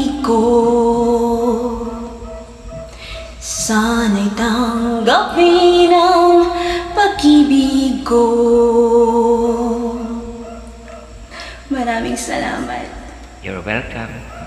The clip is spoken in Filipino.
sarili ko Sana'y tanggapin ang pag-ibig ko Maraming salamat. You're welcome.